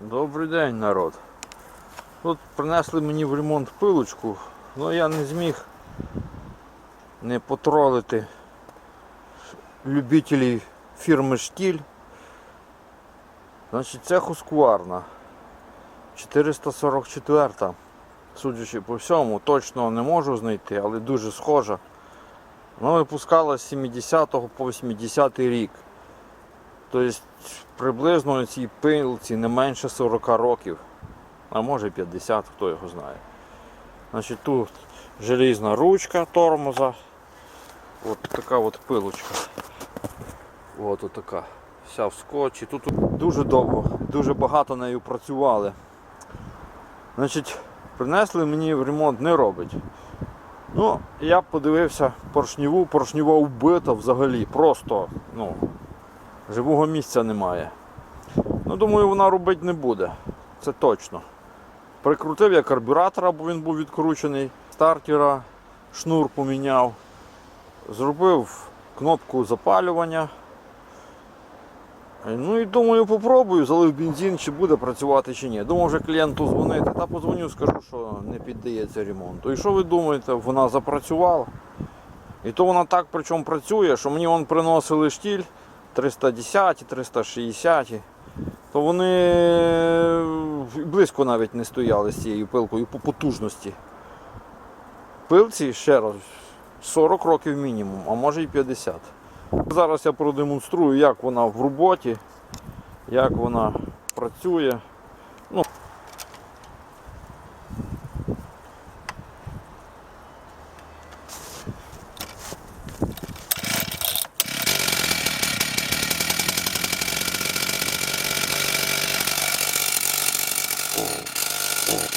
Добрий день, народ. Тут принесли мені в ремонт пилочку, але я не зміг не потролити любителів фірми Штіль. Значить, це хускварна. 444. Судячи по всьому, точно не можу знайти, але дуже схожа. Вона випускалась з 70 по 80 рік. Тобто приблизно цій пилці не менше 40 років, а може 50, хто його знає. Значить, тут желізна ручка тормоза. От така от пилочка. От така. Вся в скотчі. Тут дуже довго, дуже багато нею працювали. Значить, принесли мені в ремонт не робить. Ну, я подивився поршневу, поршнева вбита взагалі. Просто, ну, живого місця немає. Ну, думаю, вона робити не буде. Це точно. Прикрутив я карбюратора, бо він був відкручений, стартера, шнур поміняв. Зробив кнопку запалювання. Ну і думаю, попробую, залив бензин, чи буде працювати чи ні. Думав вже клієнту дзвонити, та подзвоню, скажу, що не піддається ремонту. І що ви думаєте, вона запрацювала? І то вона так причому працює, що мені вон приносили штіль 310, 360. То вони близько навіть не стояли з цією пилкою по потужності. Пилці ще раз 40 років мінімум, а може і 50. Зараз я продемонструю, як вона в роботі, як вона працює. Oh.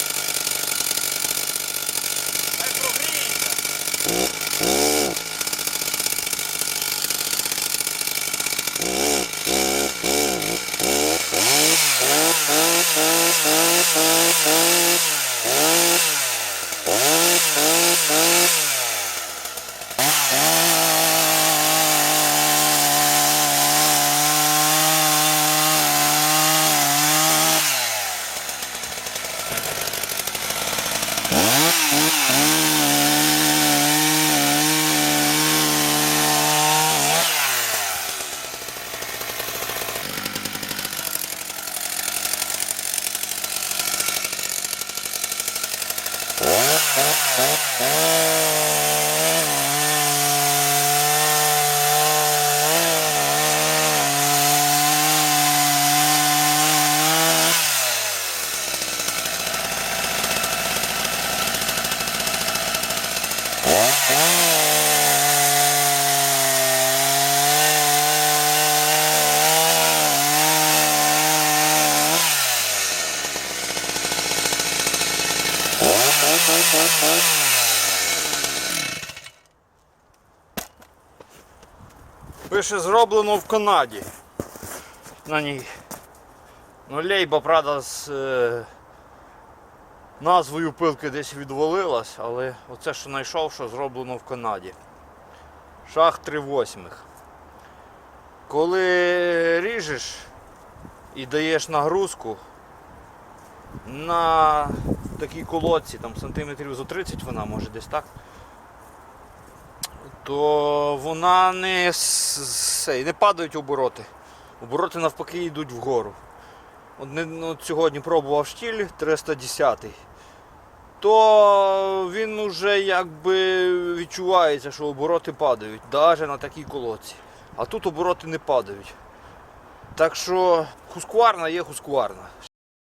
Oh, oh, oh, oh. Пише зроблено в Канаді. На ній. Ну, лейба, правда, з е, назвою пилки десь відвалилась, але оце, що знайшов, що зроблено в Канаді. Шах 3 восьмих. Коли ріжеш і даєш нагрузку на такій колодці, там сантиметрів за 30 вона може десь так то вона не, не падають обороти. Обороти навпаки йдуть вгору. От, ну, от сьогодні пробував штіль 310 то він вже якби відчувається, що обороти падають, навіть на такій колодці. А тут обороти не падають. Так що хускварна є хускварна.